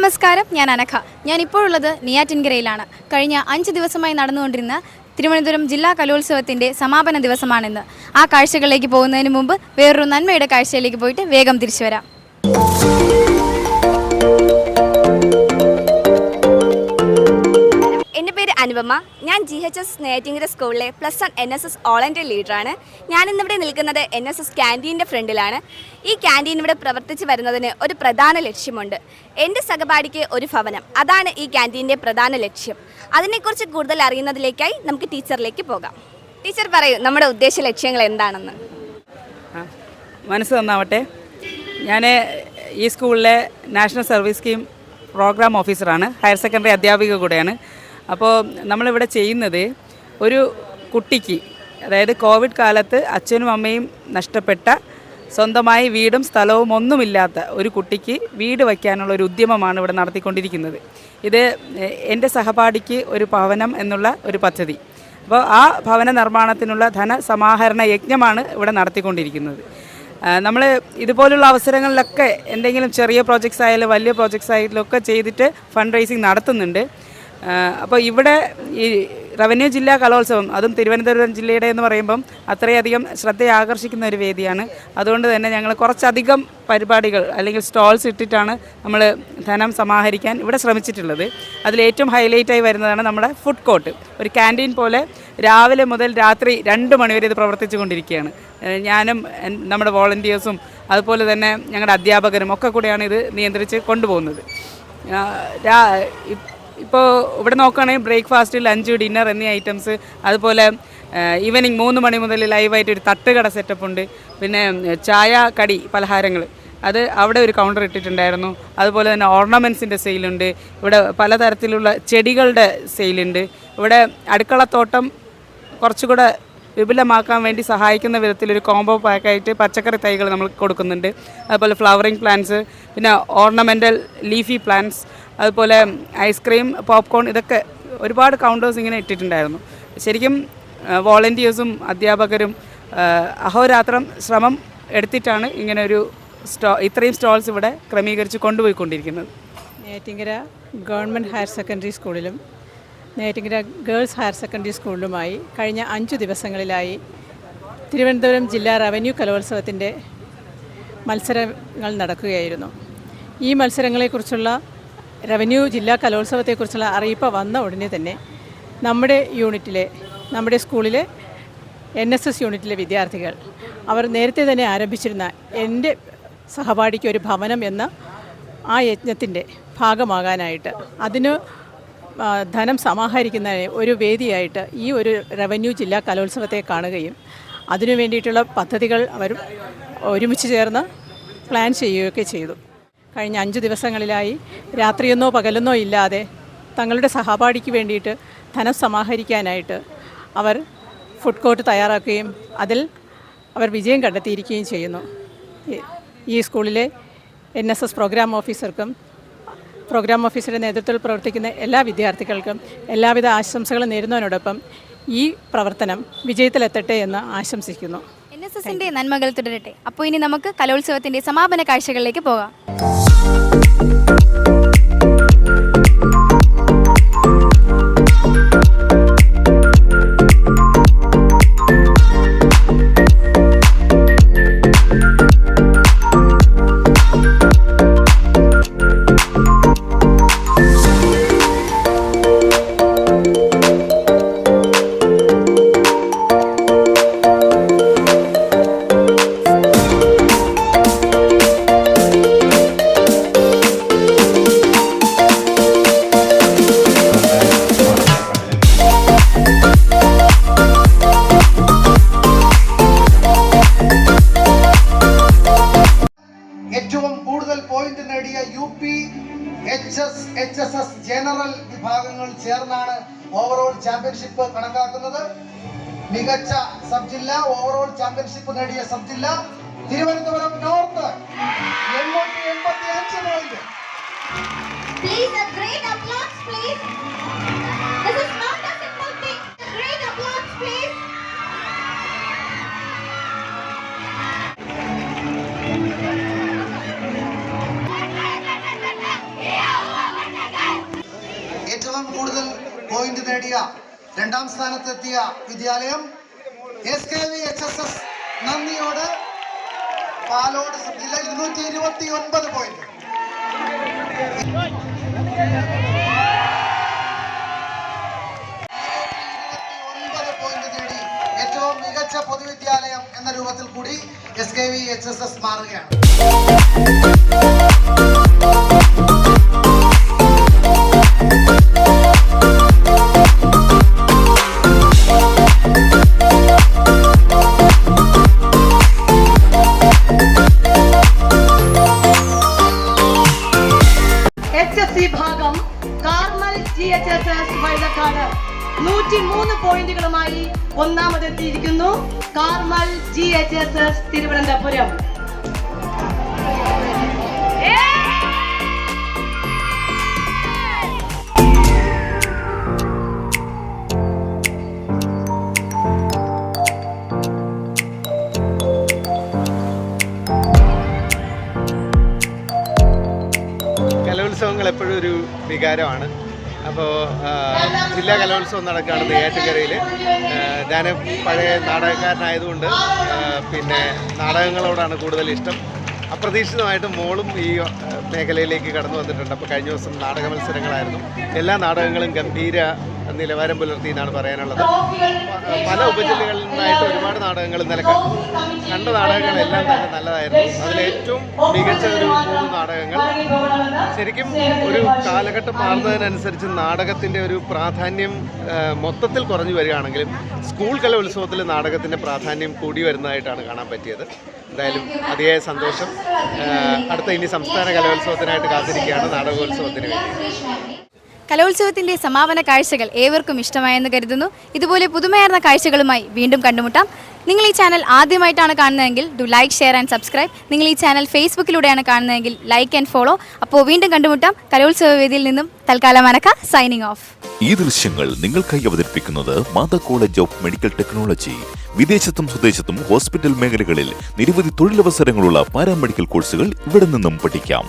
നമസ്കാരം ഞാൻ അനഘ. ഞാൻ ഇപ്പോഴുള്ളത് നെയ്യാറ്റിൻകരയിലാണ്. കഴിഞ്ഞ അഞ്ച് ദിവസമായി നടന്നുകൊണ്ടിരുന്ന തിരുവനന്തപുരം ജില്ലാ കലോത്സവത്തിന്റെ സമാപന ദിവസമാണിന്ന്. ആ കാഴ്ചകളിലേക്ക് പോകുന്നതിന് മുമ്പ് വേറൊരു നന്മയുടെ കാഴ്ചയിലേക്ക് പോയിട്ട് വേഗം തിരിച്ചു വരാം. അനുപമ ഞാൻ ജി എച്ച് എസ് നെയ്റ്റിങ്ങര സ്കൂളിലെ plus one N S S all India ലീഡറാണ് ഞാനിന്നിവിടെ നിൽക്കുന്നത് എൻ എസ് എസ് ക്യാന്റീന്റെ ഫ്രണ്ടിലാണ്. ഈ ക്യാന്റീൻ ഇവിടെ പ്രവർത്തിച്ച് വരുന്നതിന് ഒരു പ്രധാന ലക്ഷ്യമുണ്ട്. എന്റെ സഹപാഠിക്ക് ഒരു ഭവനം. അതാണ് ഈ ക്യാന്റീന്റെ പ്രധാന ലക്ഷ്യം. അതിനെക്കുറിച്ച് കൂടുതൽ അറിയുന്നതിലേക്കായി നമുക്ക് ടീച്ചറിലേക്ക് പോകാം. ടീച്ചർ പറയൂ നമ്മുടെ ഉദ്ദേശ ലക്ഷ്യങ്ങൾ എന്താണെന്ന്. മനസ്സ് തന്നാവട്ടെ ഞാൻ ഈ സ്കൂളിലെ നാഷണൽ സർവീസ് സ്കീം പ്രോഗ്രാം ഓഫീസറാണ് ഹയർ സെക്കൻഡറി അധ്യാപിക കൂടെയാണ്. അപ്പോൾ നമ്മളിവിടെ ചെയ്യുന്നത് ഒരു കുട്ടിക്ക് അതായത് കോവിഡ് കാലത്ത് അച്ഛനും അമ്മയും നഷ്ടപ്പെട്ട സ്വന്തമായി വീടും സ്ഥലവും ഒന്നുമില്ലാത്ത ഒരു കുട്ടിക്ക് വീട് വയ്ക്കാനുള്ള ഒരു ഉദ്യമമാണ് ഇവിടെ നടത്തിക്കൊണ്ടിരിക്കുന്നത്. ഇത് എന്റെ സഹപാഠിക്ക് ഒരു ഭവനം എന്നുള്ള ഒരു പദ്ധതി. അപ്പോൾ ആ ഭവന നിർമ്മാണത്തിനുള്ള ധനസമാഹരണ യജ്ഞമാണ് ഇവിടെ നടത്തിക്കൊണ്ടിരിക്കുന്നത്. നമ്മൾ ഇതുപോലുള്ള അവസരങ്ങളിലൊക്കെ എന്തെങ്കിലും ചെറിയ പ്രോജക്ട്സ് ആയാലും വലിയ പ്രോജക്ട്സ് ആയാലും ഒക്കെ ചെയ്തിട്ട് ഫണ്ട് റൈസിങ് നടത്തുന്നുണ്ട്. അപ്പോൾ ഇവിടെ ഈ റവന്യൂ ജില്ലാ കലോത്സവം അതും തിരുവനന്തപുരം ജില്ലയുടെ എന്ന് പറയുമ്പം അത്രയധികം ശ്രദ്ധയെ ആകർഷിക്കുന്ന ഒരു വേദിയാണ്. അതുകൊണ്ട് തന്നെ ഞങ്ങൾ കുറച്ചധികം പരിപാടികൾ അല്ലെങ്കിൽ സ്റ്റോൾസ് ഇട്ടിട്ടാണ് നമ്മൾ ധനം സമാഹരിക്കാൻ ഇവിടെ ശ്രമിച്ചിട്ടുള്ളത്. അതിലേറ്റവും ഹൈലൈറ്റായി വരുന്നതാണ് നമ്മുടെ ഫുഡ് കോർട്ട് ഒരു ക്യാന്റീൻ പോലെ രാവിലെ മുതൽ രാത്രി രണ്ട് മണിവരെ ഇത് പ്രവർത്തിച്ചു കൊണ്ടിരിക്കുകയാണ് ഞാനും നമ്മുടെ വോളണ്ടിയേഴ്സും അതുപോലെ തന്നെ ഞങ്ങളുടെ അധ്യാപകരും ഒക്കെ കൂടെയാണ് ഇത് നിയന്ത്രിച്ച് കൊണ്ടുപോകുന്നത്. ഇപ്പോൾ ഇവിടെ നോക്കുകയാണെങ്കിൽ ബ്രേക്ക്ഫാസ്റ്റ് ലഞ്ച് ഡിന്നർ എന്നീ ഐറ്റംസ്. അതുപോലെ ഈവനിങ് മൂന്ന് മണി മുതൽ ലൈവായിട്ട് ഒരു തട്ടുകട സെറ്റപ്പ് ഉണ്ട്. പിന്നെ ചായ കടി പലഹാരങ്ങൾ. അത് അവിടെ ഒരു കൗണ്ടർ ഇട്ടിട്ടുണ്ടായിരുന്നു. അതുപോലെ തന്നെ ഓർണമെന്റ്സിന്റെ സെയിലുണ്ട് ഇവിടെ പലതരത്തിലുള്ള ചെടികളുടെ സെയിലുണ്ട് ഇവിടെ അടുക്കളത്തോട്ടം കുറച്ചുകൂടെ വിപുലമാക്കാൻ വേണ്ടി സഹായിക്കുന്ന വിധത്തിലൊരു കോംബോ പാക്കായിട്ട് പച്ചക്കറി തൈകൾ നമ്മൾ കൊടുക്കുന്നുണ്ട്. അതുപോലെ ഫ്ലവറിങ് പ്ലാന്റ്സ് പിന്നെ ഓർണമെന്റൽ ലീഫി പ്ലാന്റ്സ് അതുപോലെ ഐസ്ക്രീം പോപ്കോൺ ഇതൊക്കെ ഒരുപാട് കൗണ്ടേഴ്സ് ഇങ്ങനെ ഇട്ടിട്ടുണ്ടായിരുന്നു. ശരിക്കും വോളണ്ടിയേഴ്സും അധ്യാപകരും അഹോരാത്രം ശ്രമം എടുത്തിട്ടാണ് ഇങ്ങനെ ഒരു സ്റ്റോ ഇത്രയും സ്റ്റോൾസ് ഇവിടെ ക്രമീകരിച്ച് കൊണ്ടുപോയിക്കൊണ്ടിരിക്കുന്നത്. നേറ്റിങ്കര ഗവൺമെന്റ് ഹയർ സെക്കൻഡറി സ്കൂളിലും നേറ്റിങ്കര ഗേൾസ് ഹയർ സെക്കൻഡറി സ്കൂളിലുമായി കഴിഞ്ഞ അഞ്ചു ദിവസങ്ങളിലായി തിരുവനന്തപുരം ജില്ലാ റവന്യൂ കലോത്സവത്തിന്റെ മത്സരങ്ങൾ നടക്കുകയായിരുന്നു. ഈ മത്സരങ്ങളെക്കുറിച്ചുള്ള റവന്യൂ ജില്ലാ കലോത്സവത്തെക്കുറിച്ചുള്ള അറിയിപ്പ് വന്ന ഉടനെ തന്നെ നമ്മുടെ യൂണിറ്റിലെ നമ്മുടെ സ്കൂളിലെ എൻ എസ് എസ് യൂണിറ്റിലെ വിദ്യാർത്ഥികൾ അവർ നേരത്തെ തന്നെ ആരംഭിച്ചിരുന്ന എന്റെ സഹപാഠിക്ക് ഒരു ഭവനം എന്ന ആ യജ്ഞത്തിന്റെ ഭാഗമാകാനായിട്ട് അതിന് ധനം സമാഹരിക്കുന്ന ഒരു വേദിയായിട്ട് ഈ ഒരു റവന്യൂ ജില്ലാ കലോത്സവത്തെ കാണുകയും അതിനു വേണ്ടിയിട്ടുള്ള പദ്ധതികൾ അവർ ഒരുമിച്ച് ചേർന്ന് പ്ലാൻ ചെയ്യുകയൊക്കെ ചെയ്തു. കഴിഞ്ഞ അഞ്ച് ദിവസങ്ങളിലായി രാത്രിയെന്നോ പകലെന്നോ ഇല്ലാതെ തങ്ങളുടെ സഹപാഠിക്ക് വേണ്ടിയിട്ട് ധനം സമാഹരിക്കാനായിട്ട് അവർ ഫുഡ് കോർട്ട് തയ്യാറാക്കുകയും അതിൽ അവർ വിജയം കണ്ടെത്തിയിരിക്കുകയും ചെയ്യുന്നു. ഈ- സ്കൂളിലെ എൻ എസ് എസ് പ്രോഗ്രാം ഓഫീസർക്കും പ്രോഗ്രാം ഓഫീസറുടെ നേതൃത്വത്തിൽ പ്രവർത്തിക്കുന്ന എല്ലാ വിദ്യാർത്ഥികൾക്കും എല്ലാവിധ ആശംസകളും നേരുന്നതിനോടൊപ്പം ഈ പ്രവർത്തനം വിജയത്തിലെത്തട്ടെ എന്ന് ആശംസിക്കുന്നു. എസ് എസിന്റെ നന്മകൾ തുടരട്ടെ. അപ്പോൾ ഇനി നമുക്ക് കലോത്സവത്തിന്റെ സമാപന കാഴ്ചകളിലേക്ക് പോകാം. പോയിന്റ് നേടിയ U P H S H S S general വിഭാഗങ്ങൾ ചേർന്നാണ് ഓവറോൾ ചാമ്പ്യൻഷിപ്പ് കണക്കാക്കുന്നത് മികച്ച സബ് ജില്ല ഓവറോൾ ചാമ്പ്യൻഷിപ്പ് നേടിയ സബ് ജില്ല Thiruvananthapuram north Please, a great applause, please. This is not a. A great applause, please. Yeah. Point നേടിയ രണ്ടാം സ്ഥാനത്തെത്തിയ വിദ്യാലയം S K V H S S. Nandiyode Palode ജില്ല ഇരുന്നൂറ്റി ഇരുപത്തി ഒൻപത് പോയിന്റ് ഏറ്റവും മികച്ച പൊതുവിദ്യാലയം എന്ന രൂപത്തിൽ കൂടി S K V H S S മാറുകയാണ്. നൂറ്റി മൂന്ന് പോയിന്റുകളുമായി ഒന്നാമതെത്തിയിരിക്കുന്നു Carmel G H S S Thiruvananthapuram. കലോത്സവങ്ങൾ എപ്പോഴും ഒരു വികാരമാണ്. അപ്പോൾ ജില്ലാ കലോത്സവം നടക്കുകയാണ് നെയ്യാറ്റിൻകരയിൽ ഞാൻ പഴയ നാടകക്കാരനായതുകൊണ്ട് പിന്നെ നാടകങ്ങളോടാണ് കൂടുതൽ ഇഷ്ടം. അപ്രതീക്ഷിതമായിട്ട് മോളും ഈ മേഖലയിലേക്ക് കടന്നു വന്നിട്ടുണ്ട്. അപ്പോൾ കഴിഞ്ഞ ദിവസം നാടക മത്സരങ്ങളായിരുന്നു. എല്ലാ നാടകങ്ങളും ഗംഭീര നിലവാരം പുലർത്തി എന്നാണ് പറയാനുള്ളത്. പല ഉപജില്ലകളിൽ നിന്നായിട്ട് ഒരുപാട് നാടകങ്ങൾ ഇന്നലെ കണ്ടു കണ്ട നാടകങ്ങളെല്ലാം തന്നെ നല്ലതായിരുന്നു. അതിലേറ്റവും മികച്ച ഒരു മൂന്ന് നാടകങ്ങൾ. ശരിക്കും ഒരു കാലഘട്ടം മാറുന്നതിനനുസരിച്ച് നാടകത്തിന്റെ ഒരു പ്രാധാന്യം മൊത്തത്തിൽ കുറഞ്ഞു വരികയാണെങ്കിലും സ്കൂൾ കലോത്സവത്തിൽ നാടകത്തിന്റെ പ്രാധാന്യം കൂടി വരുന്നതായിട്ടാണ് കാണാൻ പറ്റിയത്. എന്തായാലും അതിയായ സന്തോഷം. അടുത്ത ഇനി സംസ്ഥാന കലോത്സവത്തിനായിട്ട് കാത്തിരിക്കുകയാണ് നാടകോത്സവത്തിന് വേണ്ടി. കലോത്സവത്തിന്റെ സമാപന കാഴ്ചകൾ ഏവർക്കും ഇഷ്ടമായെന്ന് കരുതുന്നു. ഇതുപോലെ പുതുമയാർന്ന കാഴ്ചകളുമായി വീണ്ടും കണ്ടുമുട്ടാം. നിങ്ങൾ ഈ ചാനൽ ആദ്യമായിട്ടാണ് കാണുന്നതെങ്കിൽ do like share and subscribe. നിങ്ങൾ ഈ ചാനൽ ഫേസ്ബുക്കിലൂടെയാണ് കാണുന്നതെങ്കിൽ ലൈക്ക് ആൻഡ് ഫോളോ. അപ്പോൾ വീണ്ടും കണ്ടുമുട്ടാം. കലോത്സവ വേദിയിൽ നിന്നും തൽക്കാലം അനക്ക സൈനിങ് ഓഫ്. ഈ ദൃശ്യങ്ങൾ നിങ്ങൾക്കായി അവതരിപ്പിക്കുന്നത് Mata college of medical technology. വിദേശത്തും സ്വദേശത്തും ഹോസ്പിറ്റൽ മേഖലകളിൽ നിരവധി തൊഴിലവസരങ്ങളുള്ള പാരാമെഡിക്കൽ കോഴ്സുകൾ ഇവിടെ നിന്നും പഠിക്കാം.